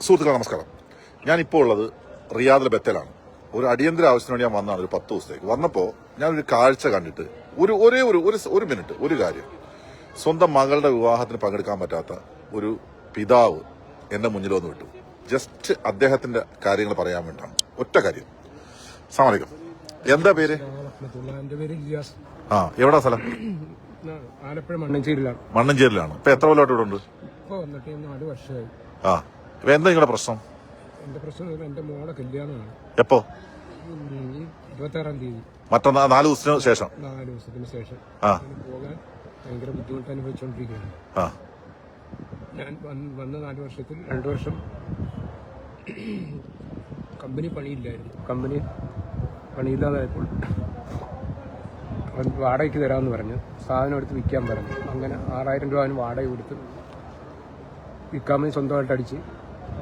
സുഹൃത്തുക്കളെ നമസ്കാരം. ഞാനിപ്പോൾ ഉള്ളത് റിയാദിലെ ബത്തേലാണ്. ഒരു അടിയന്തര ആവശ്യത്തിന് വേണ്ടി ഞാൻ വന്നതാണ് ഒരു പത്ത് ദിവസത്തേക്ക്. വന്നപ്പോൾ ഞാനൊരു കാഴ്ച കണ്ടിട്ട് ഒരു ഒരേ ഒരു ഒരു ഒരു മിനിറ്റ് ഒരു കാര്യം. സ്വന്തം മകളുടെ വിവാഹത്തിന് പങ്കെടുക്കാൻ പറ്റാത്ത ഒരു പിതാവ് എന്റെ മുന്നിൽ വന്ന് വിട്ടു. ജസ്റ്റ് അദ്ദേഹത്തിന്റെ കാര്യങ്ങൾ പറയാൻ വേണ്ടിയാണ് ഒറ്റ കാര്യം. സാമലികം എന്താ പേര്? ആ എവിടാ സ്ഥലം? ആലപ്പുഴ മണ്ണഞ്ചേരിയിലാണ്. മണ്ണഞ്ചേരിലാണ് ഇപ്പൊ എത്ര കൊല്ലമായിട്ട് ഇവിടെ ഉണ്ട്? ആ. എന്താ നിങ്ങളുടെ പ്രശ്നം? എന്റെ പ്രശ്നം എന്റെ മോളെ കല്യാണമാണ്. എപ്പോ? ഇരുപത്താറാം തീയതി. മറ്റന്നാ നാല് ദിവസത്തിന് ശേഷം? നാല് ദിവസത്തിന് ശേഷം. ആ. പോകാൻ ഭയങ്കര ബുദ്ധിമുട്ട് അനുഭവിച്ചുകൊണ്ടിരിക്കുകയാണ് ആ. ഞാൻ വന്ന് നാല് വർഷത്തിൽ രണ്ടു വർഷം കമ്പനി പണിയില്ലായിരുന്നു. കമ്പനി പണിയില്ലാതായപ്പോൾ വാടകയ്ക്ക് തരാമെന്ന് പറഞ്ഞു. സാധനം എടുത്ത് വിൽക്കാൻ പറഞ്ഞു. അങ്ങനെ ആറായിരം രൂപ അവന് വാടക കൊടുത്ത് വിൽക്കാമെന്ന് സ്വന്തമായിട്ട് അടിച്ച്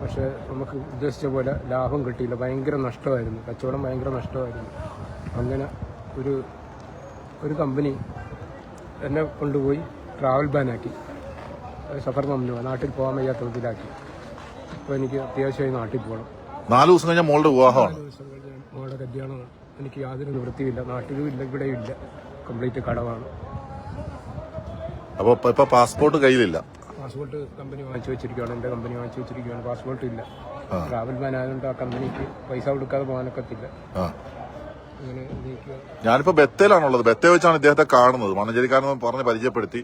പക്ഷേ നമുക്ക് ഉദ്ദേശിച്ച പോലെ ലാഭം കിട്ടിയില്ല. ഭയങ്കര നഷ്ടമായിരുന്നു. കച്ചവടം ഭയങ്കര നഷ്ടമായിരുന്നു. അങ്ങനെ ഒരു ഒരു കമ്പനി എന്നെ കൊണ്ടുപോയി ട്രാവൽ ബാനാക്കി സഫർ മമ്നു നാട്ടിൽ പോകാൻ വയ്യാത്ത വിധത്തിലാക്കി അപ്പോൾ എനിക്ക് അത്യാവശ്യമായി നാട്ടിൽ പോകണം. നാല് ദിവസം കഴിഞ്ഞാൽ മോളുടെ വിവാഹമാണ്. ദിവസം കഴിഞ്ഞാൽ മോളുടെ കല്യാണമാണ്. എനിക്ക് യാതൊരു നിവൃത്തിയില്ല നാട്ടിലും ഇല്ല ഇവിടെയും ഇല്ല. കംപ്ലീറ്റ് കടവാണ് അപ്പോൾ ഇപ്പോൾ ഇപ്പൊ പാസ്പോർട്ട് കയ്യിലില്ല. പാസ്പോർട്ട് കമ്പനി വാങ്ങിച്ചു വെച്ചിരിക്കുകയാണ് എന്റെ കമ്പനി വാങ്ങിച്ചു വെച്ചിരിക്കുകയാണ് പാസ്പോർട്ട് ഇല്ല. ട്രാവൽ മാൻ ആയതുകൊണ്ട് ആ കമ്പനിക്ക് പൈസ കൊടുക്കാതെ പോകാനൊക്കത്തില്ല. അങ്ങനെ ഞാനിപ്പോ ബത്തേലാണുള്ളത്. ബത്തേ വെച്ചാണ് ഇദ്ദേഹത്തെ കാണുന്നത്. മണ്ണഞ്ചേരിക്കാരെന്ന് പറഞ്ഞ് പരിചയപ്പെടുത്തി.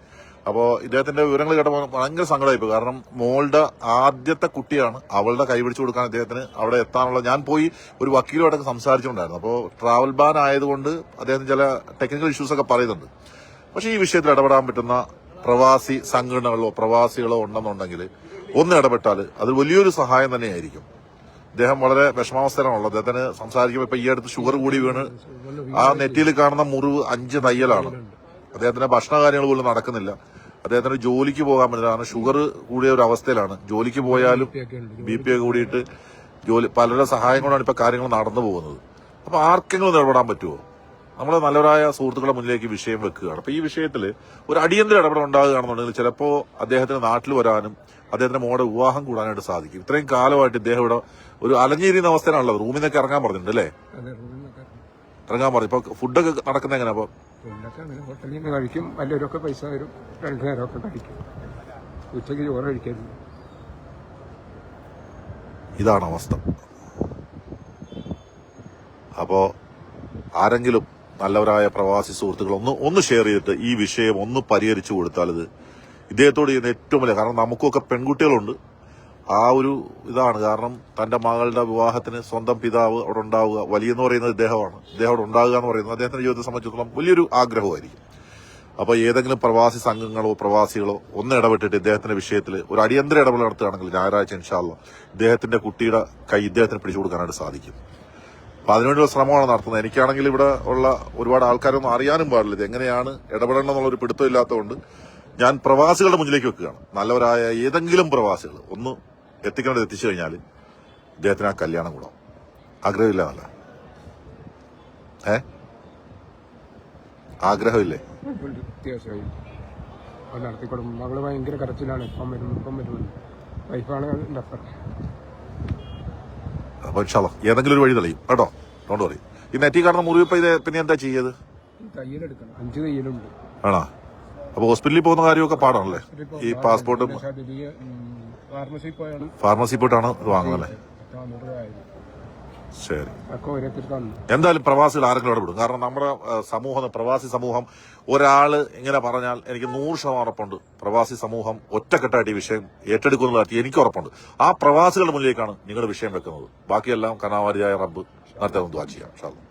അപ്പോ ഇദ്ദേഹത്തിന്റെ വിവരങ്ങൾ കേട്ടപ്പോൾ ഭയങ്കര സങ്കടമായിപ്പോയി. കാരണം മോളുടെ ആദ്യത്തെ കുട്ടിയാണ് അവളുടെ കൈപിടിച്ചു കൊടുക്കാൻ അദ്ദേഹത്തിന് അവിടെ എത്താനുള്ള ഞാൻ പോയി ഒരു വക്കീലുമായിട്ടൊക്കെ സംസാരിച്ചുകൊണ്ടായിരുന്നു. അപ്പോൾ ട്രാവൽ ബാൻ ആയതുകൊണ്ട് അദ്ദേഹത്തിന് ചില ടെക്നിക്കൽ ഇഷ്യൂസ് ഒക്കെ പറയുന്നുണ്ട്. പക്ഷെ ഈ വിഷയത്തിൽ ഇടപെടാൻ പറ്റുന്ന പ്രവാസി സംഘടനകളോ പ്രവാസികളോ ഉണ്ടെന്നുണ്ടെങ്കിൽ ഒന്ന് ഇടപെട്ടാൽ അത് വലിയൊരു സഹായം തന്നെയായിരിക്കും. അദ്ദേഹം വളരെ വിഷമാവസ്ഥയിലാണുള്ളത് അദ്ദേഹത്തിന് സംസാരിക്കുമ്പോൾ ഇപ്പൊ ഈ അടുത്ത് ഷുഗർ കൂടി വീണ് ആ നെറ്റിയിൽ കാണുന്ന മുറിവ് അഞ്ച് തയ്യലാണ്. അദ്ദേഹത്തിന്റെ ഭക്ഷണ കാര്യങ്ങൾ പോലും നടക്കുന്നില്ല. അദ്ദേഹത്തിന് ജോലിക്ക് പോകാൻ പറ്റില്ല. ഷുഗർ കൂടിയ ഒരു അവസ്ഥയിലാണ്. ജോലിക്ക് പോയാലും ബി പി ഒക്കെ കൂടിയിട്ട് ജോലി പലരുടെ സഹായം കൊണ്ടാണ് ഇപ്പൊ കാര്യങ്ങൾ നടന്നു പോകുന്നത്. അപ്പൊ ആർക്കെങ്കിലും ഇടപെടാൻ പറ്റുമോ നമ്മുടെ നല്ലവരായ സുഹൃത്തുക്കളുടെ മുന്നിലേക്ക് വിഷയം വെക്കുകയാണ്. അപ്പോൾ ഈ വിഷയത്തിൽ ഒരു അടിയന്തര ഇടപെടൽ ഉണ്ടാകുകയാണെന്നുണ്ടെങ്കിൽ ചിലപ്പോ അദ്ദേഹത്തിന് നാട്ടിൽ വരാനും അദ്ദേഹത്തിന്റെ മോടെ വിവാഹം കൂടാനായിട്ട് സാധിക്കും. ഇത്രയും കാലമായിട്ട് ഇദ്ദേഹം ഇവിടെ ഒരു അലഞ്ഞേരിയുന്ന അവസ്ഥയാണല്ലോ റൂമിൽ നിന്നൊക്കെ ഇറങ്ങാൻ പറഞ്ഞിട്ടുണ്ട് അല്ലേ? ഇറങ്ങാൻ പറഞ്ഞു. ഇപ്പൊ ഫുഡൊക്കെ നടക്കുന്ന എങ്ങനെ അപ്പൊ ഹോട്ടലിൽ നിന്ന് കഴിക്കും. വലിയവരൊക്കെ പൈസ വരും രണ്ടു നേരമൊക്കെ കഴിക്കും. ഉച്ചയ്ക്ക് ചോറ് കഴിക്കരുത്. ഇതാണ് അവസ്ഥ. അപ്പോ ആരെങ്കിലും നല്ലവരായ പ്രവാസി സുഹൃത്തുക്കൾ ഒന്ന് ഒന്ന് ഷെയർ ചെയ്തിട്ട് ഈ വിഷയം ഒന്ന് പരിഹരിച്ചു കൊടുത്താൽ ഇത് ഇദ്ദേഹത്തോട് ചെയ്യുന്ന ഏറ്റവും വലിയ കാരണം നമുക്കൊക്കെ പെൺകുട്ടികളുണ്ട്. ആ ഒരു ഇതാണ് കാരണം തന്റെ മകളുടെ വിവാഹത്തിന് സ്വന്തം പിതാവ് അവിടെ ഉണ്ടാവുക വലിയെന്ന് പറയുന്നത് ഇദ്ദേഹമാണ്. ഇദ്ദേഹം അവിടെ ഉണ്ടാകുക എന്ന് പറയുന്നത് അദ്ദേഹത്തിന്റെ ജീവിതത്തെ സംബന്ധിച്ചിടത്തോളം വലിയൊരു ആഗ്രഹമായിരിക്കും. അപ്പോൾ ഏതെങ്കിലും പ്രവാസി സംഘങ്ങളോ പ്രവാസികളോ ഒന്ന് ഇടപെട്ടിട്ട് ഇദ്ദേഹത്തിന്റെ വിഷയത്തിൽ ഒരു അടിയന്തര ഇടപെടൽ നടത്തുകയാണെങ്കിൽ ഞായറാഴ്ച ഇൻഷാല്ല ഇദ്ദേഹത്തിന്റെ കുട്ടിയുടെ കൈ ഇദ്ദേഹത്തിന് പിടിച്ചു കൊടുക്കാനായിട്ട് സാധിക്കും. അപ്പൊ അതിനുവേണ്ടിയുള്ള ശ്രമമാണ് നടത്തുന്നത്. എനിക്കാണെങ്കിൽ ഇവിടെ ഉള്ള ഒരുപാട് ആൾക്കാരൊന്നും അറിയാനും പാടില്ല ഇത് എങ്ങനെയാണ് ഇടപെടണം എന്നുള്ള ഒരു പിടുത്തം ഇല്ലാത്തതുകൊണ്ട് ഞാൻ പ്രവാസികളുടെ മുന്നിലേക്ക് വെക്കുകയാണ്. നല്ലവരായ ഏതെങ്കിലും പ്രവാസികൾ ഒന്ന് എത്തിക്കേണ്ടത് എത്തിച്ചു കഴിഞ്ഞാൽ ഇദ്ദേഹത്തിന് ആ കല്യാണം കൂടാം. ആഗ്രഹമില്ല നല്ല. ഏ? ആഗ്രഹമില്ലേ? നടത്തിക്കൊടുക്കും. ഭയങ്കര കരച്ചിലാണ്. ഇപ്പം വരും ഇപ്പം വരുമെന്ന്. വൈഫാണ് എന്റെ അപ്പുറം അപ്പൊ ഇൻഷാല്ല ഏതെങ്കിലും ഒരു വഴി തെളിയും. കേട്ടോ? ഡോണ്ട് പറയും ഈ നെറ്റി കാണുന്ന മുറിവിപ്പോ ഇത് പിന്നെ എന്താ ചെയ്യത്? അഞ്ച് കയ്യിലുണ്ട്. ആണോ? അപ്പൊ ഹോസ്പിറ്റലിൽ പോകുന്ന കാര്യമൊക്കെ പാടാണല്ലേ? ഈ പാസ്പോർട്ടും ഫാർമസി പോയിട്ടാണ് ഇത് വാങ്ങുന്നത് അല്ലേ? ശരി. എന്തായാലും പ്രവാസികൾ ആരെങ്കിലും ഇടപെടും. കാരണം നമ്മുടെ സമൂഹം പ്രവാസി സമൂഹം ഒരാൾ ഇങ്ങനെ പറഞ്ഞാൽ എനിക്ക് നൂറ് ശതമാനം ഉറപ്പുണ്ട്. പ്രവാസി സമൂഹം ഒറ്റക്കെട്ടായിട്ട് ഈ വിഷയം ഏറ്റെടുക്കുന്നതായിട്ട് എനിക്ക് ഉറപ്പുണ്ട്. ആ പ്രവാസികളുടെ മുന്നിലേക്കാണ് നിങ്ങളുടെ വിഷയം വെക്കുന്നത്. ബാക്കിയെല്ലാം കനാവാരിയായ റബ്ബ്. നേരത്തെ ഒന്ന് ചെയ്യാം.